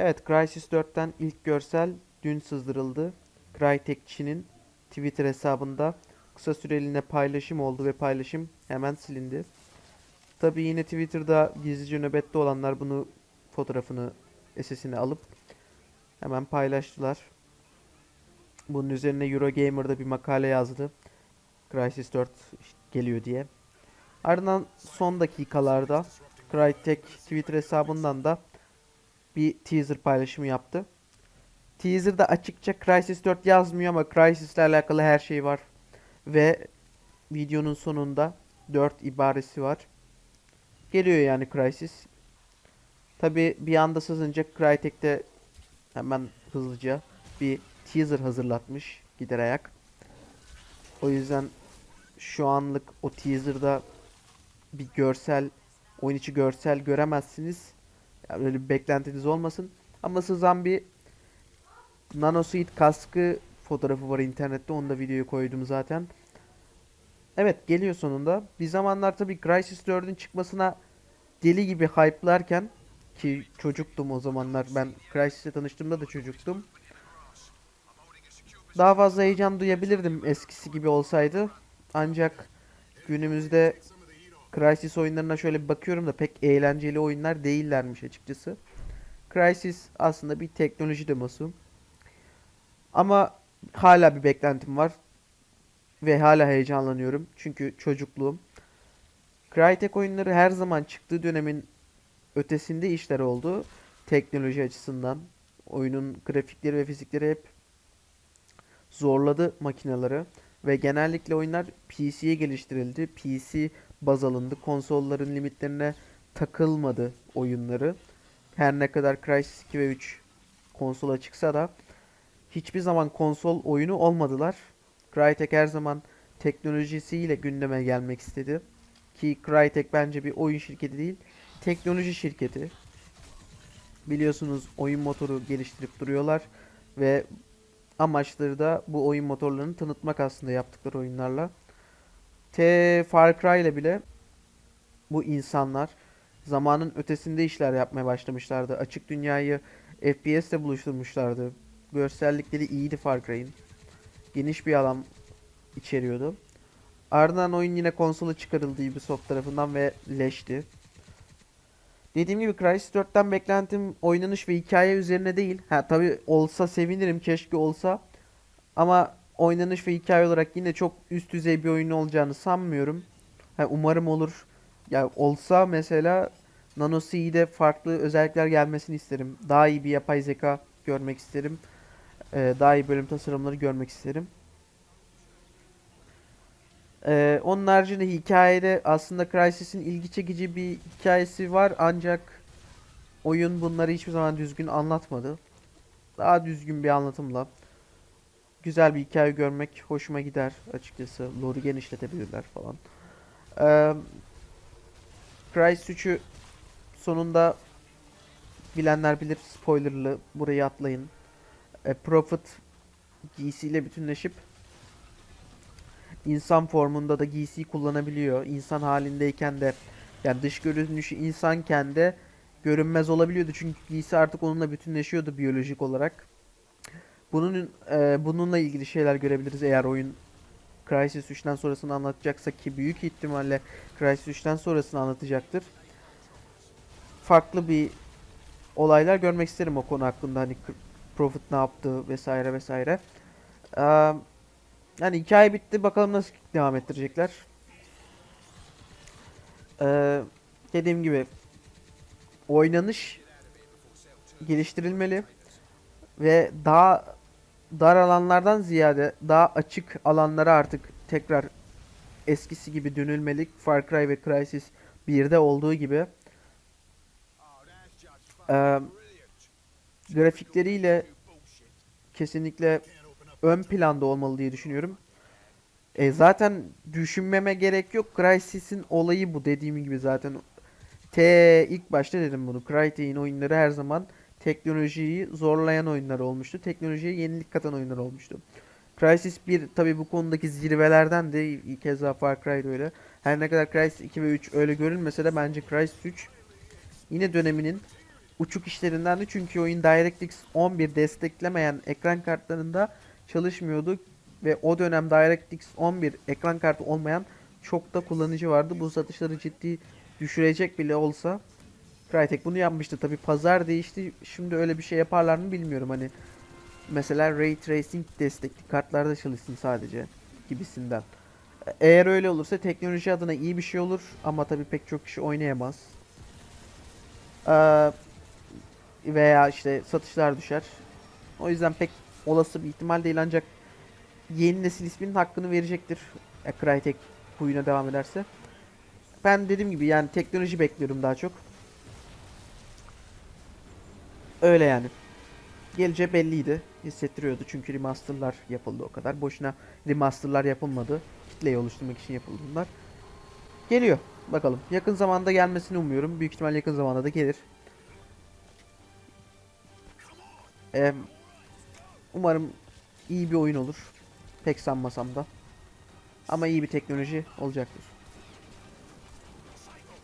Evet, Crysis 4'ten ilk görsel dün sızdırıldı. Crytekçinin Twitter hesabında kısa süreliğine paylaşım oldu ve paylaşım hemen silindi. Tabii yine Twitter'da gizlice nöbette olanlar bunu fotoğrafını SS'ini alıp hemen paylaştılar. Bunun üzerine Eurogamer'da bir makale yazdı. Crysis 4 işte geliyor diye. Ardından son dakikalarda Crytek Twitter hesabından da bir teaser paylaşımı yaptı. Teaser'da açıkça Crysis 4 yazmıyor ama Crysis ile alakalı her şey var. Ve videonun sonunda 4 ibaresi var. Geliyor yani Crysis. Tabi bir anda sızınca Crytek'te hemen hızlıca bir teaser hazırlatmış gider ayak. O yüzden şu anlık o teaser'da bir görsel, oyun içi görsel göremezsiniz. Yani öyle bir beklentiniz olmasın. Ama sızan bir Nanosuit kaskı fotoğrafı var internette. Onu da videoya koydum zaten. Evet geliyor sonunda. Bir zamanlar tabii Crysis 4'ün çıkmasına deli gibi hype'larken ki çocuktum o zamanlar. Ben Crysis'le tanıştığımda da çocuktum. Daha fazla heyecan duyabilirdim eskisi gibi olsaydı. Ancak günümüzde Crysis oyunlarına şöyle bir bakıyorum da pek eğlenceli oyunlar değillermiş açıkçası. Crysis aslında bir teknoloji demosu. Ama hala bir beklentim var. Ve hala heyecanlanıyorum. Çünkü çocukluğum. Crytek oyunları her zaman çıktığı dönemin ötesinde işler oldu. Teknoloji açısından. Oyunun grafikleri ve fizikleri hep zorladı makineleri. Ve genellikle oyunlar PC'ye geliştirildi. PC baz alındı. Konsolların limitlerine takılmadı oyunları. Her ne kadar Crysis 2 ve 3 konsola çıksa da hiçbir zaman konsol oyunu olmadılar. Crytek her zaman teknolojisiyle gündeme gelmek istedi. Ki Crytek bence bir oyun şirketi değil, teknoloji şirketi. Biliyorsunuz oyun motoru geliştirip duruyorlar ve amaçları da bu oyun motorlarını tanıtmak aslında yaptıkları oyunlarla. T Far Cry ile bile bu insanlar zamanın ötesinde işler yapmaya başlamışlardı. Açık dünyayı FPS ile buluşturmuşlardı. Görsellikleri iyiydi Far Cry'in. Geniş bir alan içeriyordu. Ardından oyun yine konsola çıkarıldı Ubisoft tarafından ve leşti. Dediğim gibi Crysis 4'ten beklentim oynanış ve hikaye üzerine değil. Ha tabi olsa sevinirim keşke olsa. Ama oynanış ve hikaye olarak yine çok üst düzey bir oyun olacağını sanmıyorum. Ha, umarım olur. Ya olsa mesela Nano C'de farklı özellikler gelmesini isterim. Daha iyi bir yapay zeka görmek isterim. Ee, daha iyi bölüm tasarımları görmek isterim. Ee, onun haricinde hikayede aslında Crysis'in ilgi çekici bir hikayesi var ancak oyun bunları hiçbir zaman düzgün anlatmadı. Daha düzgün bir anlatımla güzel bir hikaye görmek hoşuma gider açıkçası. Lore'u genişletebilirler falan. Ee, Crysis 3'ü sonunda bilenler bilir spoilerlı burayı atlayın. E, Prophet giysiyle bütünleşip insan formunda da giysiyi kullanabiliyor. İnsan halindeyken de yani dış görünüşü insanken de görünmez olabiliyordu. Çünkü giysi artık onunla bütünleşiyordu biyolojik olarak. Bunun e, bununla ilgili şeyler görebiliriz eğer oyun Crysis 3'ten sonrasını anlatacaksa ki büyük ihtimalle Crysis 3'ten sonrasını anlatacaktır. Farklı bir olaylar görmek isterim o konu hakkında hani Prophet ne yaptı vesaire vesaire. Ee, yani hikaye bitti bakalım nasıl devam ettirecekler. Ee, dediğim gibi oynanış geliştirilmeli ve daha dar alanlardan ziyade daha açık alanlara artık tekrar eskisi gibi dönülmeli. Far Cry ve Crysis 1'de olduğu gibi. Ee, grafikleriyle kesinlikle ön planda olmalı diye düşünüyorum. E, zaten düşünmeme gerek yok. Crysis'in olayı bu dediğim gibi zaten. T ilk başta dedim bunu. Crytek'in oyunları her zaman teknolojiyi zorlayan oyunlar olmuştu. Teknolojiye yenilik katan oyunlar olmuştu. Crysis 1 tabi bu konudaki zirvelerden de keza Far Cry öyle. Her ne kadar Crysis 2 ve 3 öyle görülmese de bence Crysis 3 yine döneminin uçuk işlerindendi çünkü oyun DirectX 11 desteklemeyen ekran kartlarında çalışmıyordu ve o dönem DirectX 11 ekran kartı olmayan çok da kullanıcı vardı. Bu satışları ciddi düşürecek bile olsa Crytek bunu yapmıştı. Tabi pazar değişti. Şimdi öyle bir şey yaparlar mı bilmiyorum. Hani mesela Ray Tracing destekli kartlarda çalışsın sadece gibisinden. Eğer öyle olursa teknoloji adına iyi bir şey olur ama tabi pek çok kişi oynayamaz. Ee, veya işte satışlar düşer. O yüzden pek olası bir ihtimal değil ancak yeni nesil isminin hakkını verecektir. E, Crytek huyuna devam ederse. Ben dediğim gibi yani teknoloji bekliyorum daha çok. Öyle yani. Geleceği belliydi. Hissettiriyordu çünkü remasterlar yapıldı o kadar. Boşuna remasterlar yapılmadı. Kitleyi oluşturmak için yapıldı bunlar. Geliyor. Bakalım. Yakın zamanda gelmesini umuyorum. Büyük ihtimal yakın zamanda da gelir. Em, umarım iyi bir oyun olur. Pek sanmasam da. Ama iyi bir teknoloji olacaktır.